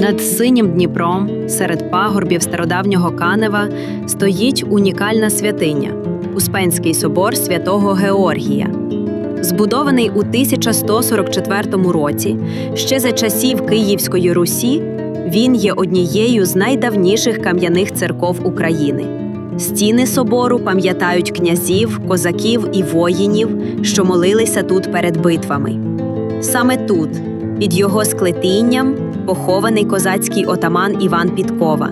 Над синім Дніпром, серед пагорбів стародавнього Канева, стоїть унікальна святиня Успенський собор святого Георгія. Збудований у 1144 році, ще за часів Київської Русі, він є однією з найдавніших кам'яних церков України. Стіни собору пам'ятають князів, козаків і воїнів, що молилися тут перед битвами. Саме тут, під його склепінням, похований козацький отаман Іван Підкова.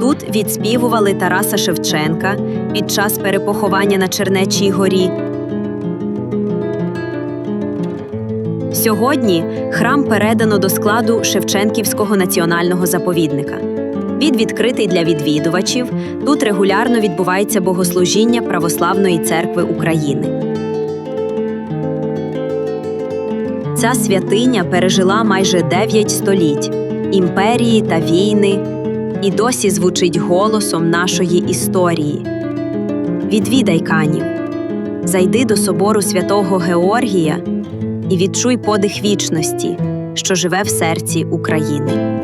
Тут відспівували Тараса Шевченка під час перепоховання на Чернечій горі. Сьогодні храм передано до складу Шевченківського національного заповідника. Він відкритий для відвідувачів. Тут регулярно відбувається богослужіння Православної церкви України. Ця святиня пережила майже 9 століть імперії та війни і досі звучить голосом нашої історії. Відвідай Канів, зайди до собору святого Георгія і відчуй подих вічності, що живе в серці України.